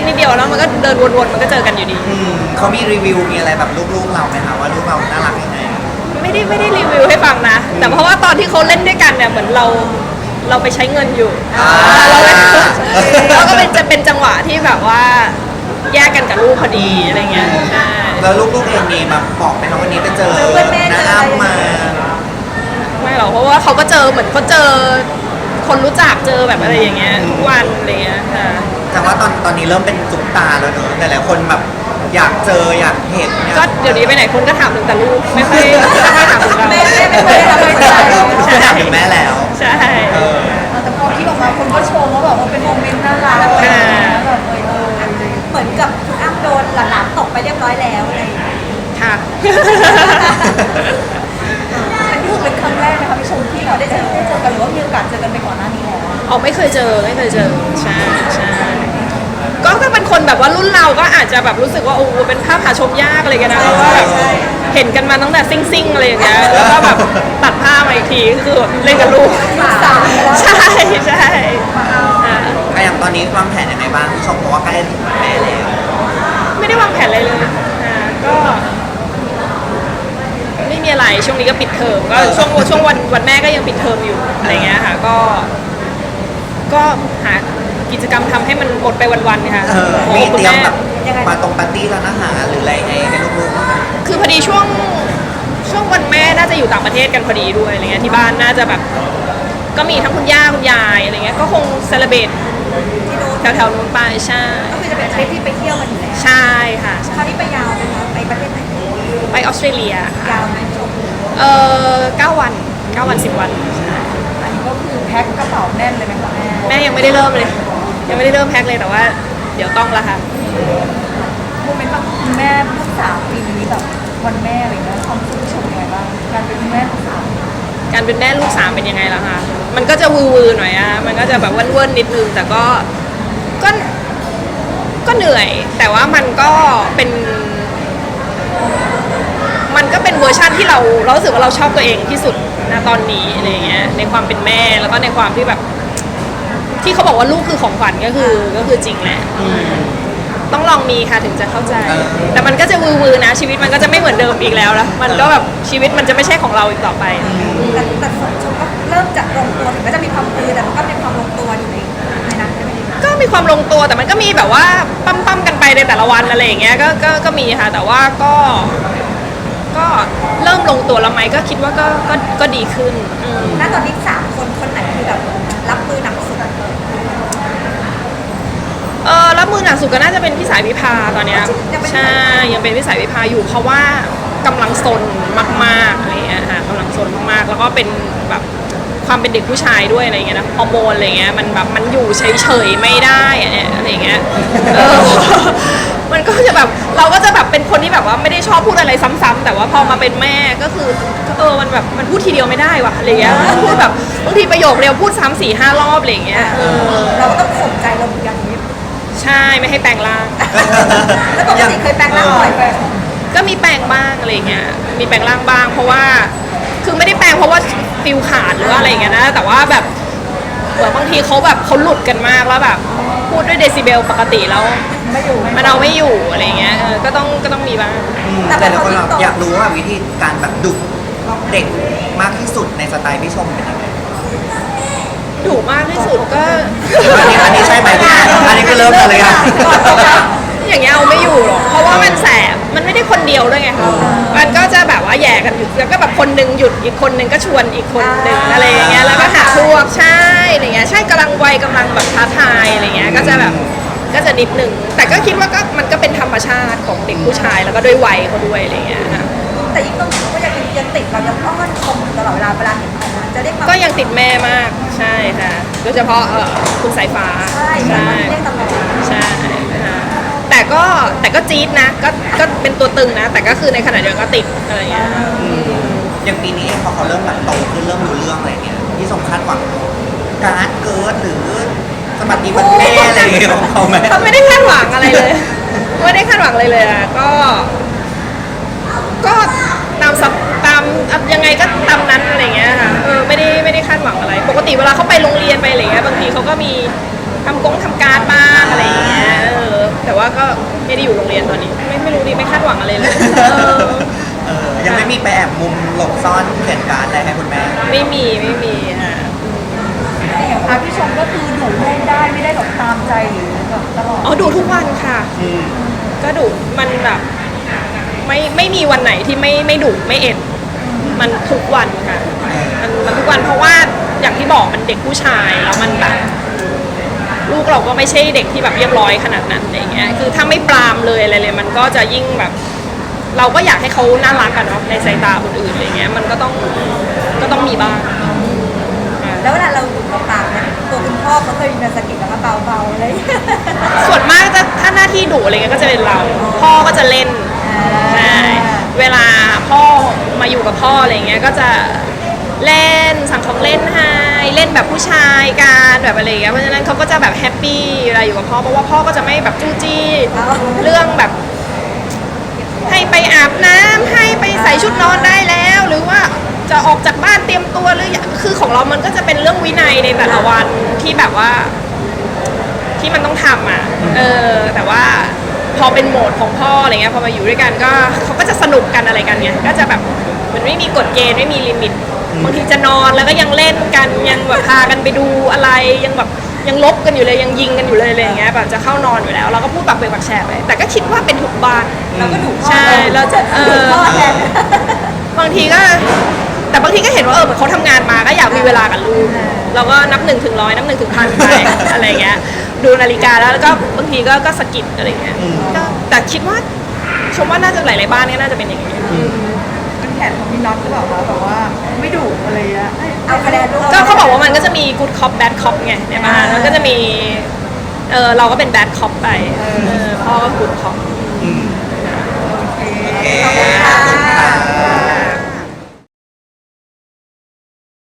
กๆนิดเดียวแล้วมันก็เดินวนๆมันก็เจอกันอยู่ดี อืมเขามีรีวิวมีอะไรแบบลูกๆเราไหมคะว่าลูกเราน่ารักยังไงไม่ได้ไม่ได้รีวิวให้ฟังนะ แต่เพราะว่าตอนที่เขาเล่นด้วยกันเนี่ยเหมือนเราเราไปใช้เงินอยู่อ่าเราเลยแล้วก็เป็นจะเป็นจังหวะที่แบบว่าแยกกันกับลูกพอดีอะไรเงี้ยใช่แล้วลูกๆเองมีมาบอกไหมคะวันนี้ไปเจอเจอเพื่อนแม่เจอน้าอะไรอ้ำมา ไม่หรอกเพราะว่าเขาก็เจอเหมือนเขาเจอคนรู้จักเจอแบบอะไรอย่างเงี้ยทุกวันอะไรเงี้ยค่ะ แต่ว่าตอนตอนนี้เริ่มเป็นจุกตาแล้วเนอะหลายๆคนแบบอยากเจออยากเห็นเนี่ยก็เดี๋ยวนี้ไปไหนคนก็ถามถึงแต่ลูกไม่ค่อยไม่ค่อยถามถึงเราแม่แม่ไม่เคยทำอะไรเลยไม่ถามถึงแม่แล้วใช่เออแต่พอที่ออกมาคนก็ชมว่าแบบว่าเป็นโมเมนต์น่ารักแบบเออเหมือนกับคุณอ้ำโดนหลานๆตกไปเรียบร้อยแล้วอะไรอย่างเงี้ยค่ะอันนี้ถือเป็นครั้งแรกนะคะพี่ชมที่เราได้เจอได้เจอกันหรือว่ามีโอกาสเจอกันไปก่อนหน้านี้แล้วอ๋อไม่เคยเจอไม่เคยเจอใช่ใช่ก็ถ้าเป็นคนแบบว่ารุ่น เราก็อาจจะแบบรู้สึกว่าโอ้โหเป็นภาพหาชมยากอะไรกันนะเพราะว่าแบบเห็นกันมาตั้งแต่ซิ่งซิ่งๆอะไรอย่างเงี้ยแล้วก็แบบตัดภาพมาอีกทีคือแบบเล่นกับลูกสามแล้วใช่ใช่อ่าอะอย่างตอนนี้วางแผนยังไงบ้างพี่ชมเพราะว่าใกล้ถึงวันแม่แล้วไม่ได้วางแผนอะไรเลยอ่าก็ ไม่มีอะไรช่วงนี้ก็ปิดเทอมก็ช่วงช่วงวันวันแม่ก็ยังปิดเทอมอยู่อะไรเงี้ยค่ะก็ ก็หา กิจกรรมทำให้มันหมดไปวันๆค่ะเออโอ้มีคุณเตรียมแม่แบบมาตรงปาร์ตี้ร้านอาหารหรืออะไรไงให้ลูกๆบ้างไหมคือพอดีช่วงช่วงวันแม่น่าจะอยู่ต่างประเทศกันพอดีด้วยอะไรเงี้ยที่บ้านน่าจะแบบ ก็มีทั้งคุณย่าคุณยายอะไรเงี้ยก็คงเซเลบรตที่โดนแถวๆนู้นไปใช่ก็คือจะเป็นทริปที่ไปเที่ยวกันอยู่แล้วใช่ค่ะ คราวนี้ไปยาวไหมคะไปประเทศไหนไปออสเตรเลียค่ะยาวไหมชมเออเก้าวันเก้าวันสิบวันใช่อันนี้ก็คือแพ็คกระเป๋าแน่นเลยไหมคะแม่แม่ยังไม่ได้เริ่มเลย ยังไม่ได้เริ่มแพ็คเลยแต่ว่า เดี๋ยวต้องละค่ะ โมเมนต์แบบคุณแม่ลูกสาวปีนี้แบบวันแม่อะไรเงี้ยความรู้สึกชมยังไงบ้างการเป็นคุณแม่ลูกสาวการเป็นแม่ลูกสามเป็นยังไงล่ะคะมันก็จะวือวือหน่อยอะมันก็จะแบบเว่นๆนิดนึงแต่ก็ก็ ก็เหนื่อย แต่ว่ามันก็เป็น มันก็เป็นเวอร์ชั่นที่เราเรารู้สึกว่าเราชอบตัวเองที่สุดนะตอนนี้อะไรเงี้ยในความเป็นแม่แล้วก็ในความที่แบบ ที่เขาบอกว่าลูกคือของขวัญก็คือก็คือจริงแหละต้องลองมีค่ะถึงจะเข้าใจเออแต่มันก็จะวือวือนะ ชีวิตมันก็จะไม่เหมือนเดิมอีกแล้วนะมันก็แบบชีวิตมันจะไม่ใช่ของเราอีกต่อไป แต่แต่ส่วนชมก็เริ่มจากลงตัวถึงก็จะมีความคือแต่มันก็มีความลงตัวอยู่ในในนั้นใช่ไหมก็มีความลงตัวแต่มันก็มีแบบว่าปั้มปั้มๆกันไปในแต่ละวันอะไรอย่างเงี้ยก็ก็ก็มีค่ะ แต่ว่าก็ ก็เริ่มลงตัวแล้วไหมก็คิดว่าก็ก็ก็ดีขึ้นอืมณตอนนี้สามคนคนไหนคือแบบรับมือหนักสุด เออรับมือหนักสุดก็น่าจะเป็นพี่สายวิภาตอนเนี้ยใช่ยังเป็นพี่สายวิภาอยู่ เพราะว่ากำลังซนมากๆอะไรอย่างเงี้ยค่ะกำลังซนมากๆ แล้วก็เป็นแบบความเป็นเด็กผู้ชายด้วยอะไรอย่างเงี้ยนะฮอร์โมนอะไรเงี้ยมันแบบมันอยู่เฉยๆไม่ได้อะเนี่ยอะไรอย่างเงี้ยเออมันก็จะแบบเราก็จะแบบเป็นคนที่แบบว่าไม่ได้ชอบพูดอะไรซ้ำๆแต่ว่าพอมาเป็นแม่ก็คือเออมันแบบมันพูดทีเดียวไม่ได้ว่ะอะไรเงี้ยพูดแบบบางทีประโยคเดียวพูดซ้ำสี่ห้ารอบอะไรอย่างเงี้ยเออเราก็ต้องข่มใจเราเหมือนกันนี้ ใช่ไม่ให้แปลงร่าง แล้วปกติเคยแปลงร่างบ่อยไหมก็มีแปลงบ้างอะไรเงี้ย มีแปลงร่างบ้าง เพราะว่า คือไม่ได้แปลงเพราะว่าฟิลขาดหรือว่าอะไรเงี้ยนะ แต่ว่าแบบเหมือนบางทีเขาแบบเขาหลุดกันมากแล้วแบบ พูดด้วยเดซิเบลปกติแล้วไม่อยู่มันเอาไม่อยู่อะไรเงี้ยเออก็ต้องก็ต้องมีบ้าง อืมแต่หลายคนแบบอยากรู้ว่าวิธีการแบบดุเด็กมากที่สุดในสไตล์พี่ชมเป็นยังไง ดุมากที่สุดก็อันนี้อันนี้ใช่ไหมพี่อันนี้ก็เริ่มกันเลยอะอย่างเงี้ยเอาไม่อยู่หรอกเพราะว่ามันแสบมันไม่ได้คนเดียวด้วยไงคะมันก็จะแบบว่าแย่กันอยู่แล้วก็แบบคนหนึงหยุดอีกคนหนึงก็ชวนอีกคนหนึงอะไรอย่างเงี้ยแล้วก็หาพวกใช่อะไรเงี้ยใช่กำลังวัยกำลังแบบท้าทายอะไรเงี้ยก็จะแบบก็จะนิดหนึ่งแต่ก็คิดว่าก็มันก็เป็นธรรมชาติของเด็กผู้ชายแล้วก็ด้วยวัยเขาด้วยอะไรเงี้ยค่ะแต่ยิ่งตรงนี้ก็ยังยังติดเรายังอ้อนคมตลอดเวลาเวลาเห็นเขานะ จะเรียกมาก็ยังติดแม่มากใช่ค่ะโดยเฉพาะเอ่อคุณสายฟ้าใช่ใช่เรียกตลอดใช่ค่ะแต่ก็แต่ก็จี๊ดนะก็ก็เป็นตัวตึงนะ แต่ก็คือในขณะเดียวกันก็ติดอะไรอย่างเงี้ยอย่างปีนี้เองพอเขาเริ่มแบบโตขึ้นเริ่มรู้เรื่องอะไรเนี่ยพี่สมคาดหวังการ์ดเกิร์ดหรือสมัติวันแม่อะไรอย่างเงี้ยของเขาไหมเขาไม่ได้คาดหวังอะไรเลยไม่ได้คาดหวังอะไรเลยอะก็ ก็ตามสับตามยังไงก็ตามนั้นอะไรเงี้ย เขาก็มีทำกงทำการดบ้างอะไรอย่างเงี้ยเออแต่ว่าก็ไม่ได้อยู่โรงเรียนตอนนี้ ไม่ไม่รู้ดิไม่คาดหวังอะไรเลยเออเออยังไม่มีไปแอบมุมหลบซ่อนเขียนการดอะไรให้คุณแม่ไม่มีไม่มีค่ะแต่อย่างพาพี่ชมก็คือดุให้ได้ไม่ได้แบบตามใจหรือแบบตลอด อ๋อดูทุกวันค่ะ อืมก็ดุมันแบบไม่ไม่มีวันไหนที่ไม่ไม่ดุไม่เอ็ด มันทุกวันค่ะมันมั เด็กผู้ชายแล้วมันแบบลูกเราก็ไม่ใช่เด็กที่แบบเรียบร้อยขนาดนั้นอะไรเงี้ยคือถ้าไม่ปรามเลยอะไรเลยมันก็จะยิ่งแบบ เราก็อยากให้เขาน่ารักกันเนาะในสายตาคนอื่นอะไรเงี้ยมันก็ต้องก็ต้องมีบ้างอ่าแล้วเวลาเราดุเราปากนะตัวคุณพ่อเขาเคยมีมาสะกิดแล้วก็เบาๆอะไรอย่างเงี้ยส่วนมากจะถ้าหน้าที่ดุอะไรเงี้ยก็จะเป็นเรา พ่อก็จะเล่นใช่เวลาพ่อมาอยู่กับพ่ออะไรเงี้ยก็จะเล่นสั่งของเล่นให้ เล่นแบบผู้ชายกันแบบอะไรเงี้ยเพราะฉะนั้นเขาก็จะแบบแฮปปี้เวลาอยู่กับพ่อเพราะว่าพ่อก็จะไม่แบบจู้จี้เรื่องแบบ ให้ไปอาบน้ำให้ไปใส่ชุดนอนได้แล้ว หรือว่าจะออกจากบ้านเตรียมตัวหรืออย่างคือของเรามันก็จะเป็นเรื่องวินัยในแต่ละวันที่แบบว่า ที่มันต้องทำอะ เออ แต่ว่าพอเป็นโหมดของพ่ออะไรเงี้ยพอมาอยู่ด้วยกันก็เขาก็จะสนุกกันอะไรกันเนี่ยก็จะแบบมันไม่มีกฎเกณฑ์ไม่มีลิมิต บางทีจะนอนแล้วก็ยังเล่นกันยังแบบพากันไปดูอะไรยังแบบยังลบกันอยู่เลยยังยิงกันอยู่เลยอะไรอย่างเงี้ยแบบจะเข้านอนอยู่แล้ว เราก็พูดแบบเปแบบแชร์ไปแต่ก็คิดว่าเป็นทุกบ้านเราก็ดุพ่อใช่เราจะเออดุพ่อแทน บางทีก็ แต่บางทีก็เห็นว่าเออเหมือนเขาทำงานมาก็อยากมีเวลากับลูกเราก็นับหนึ่งถึงร้อยนับหนึ่งถึงพันไป อะไรเงี้ยดูนาฬิกาแล้วแล้วก็บางทีก็ก็สะกิดอะไรเงี้ยก็แต่คิดว่าชมว่าน่าจะหลายๆบ้านเนี่ยน่าจะเป็นอย่างนี้เป็น แผนของพี่น็อตหรือเปล่าคะแบบว่าไม่ดุอะไรเงี้ยให้เอาคะแนนลูก ก็เขาบอกว่ามันก็จะมี good cop bad cop ไงในบ้านมันก็จะมี เออเราก็เป็น bad cop ไปเออพ่อก็ good cop อืมโอเคโอเคขอบคุณ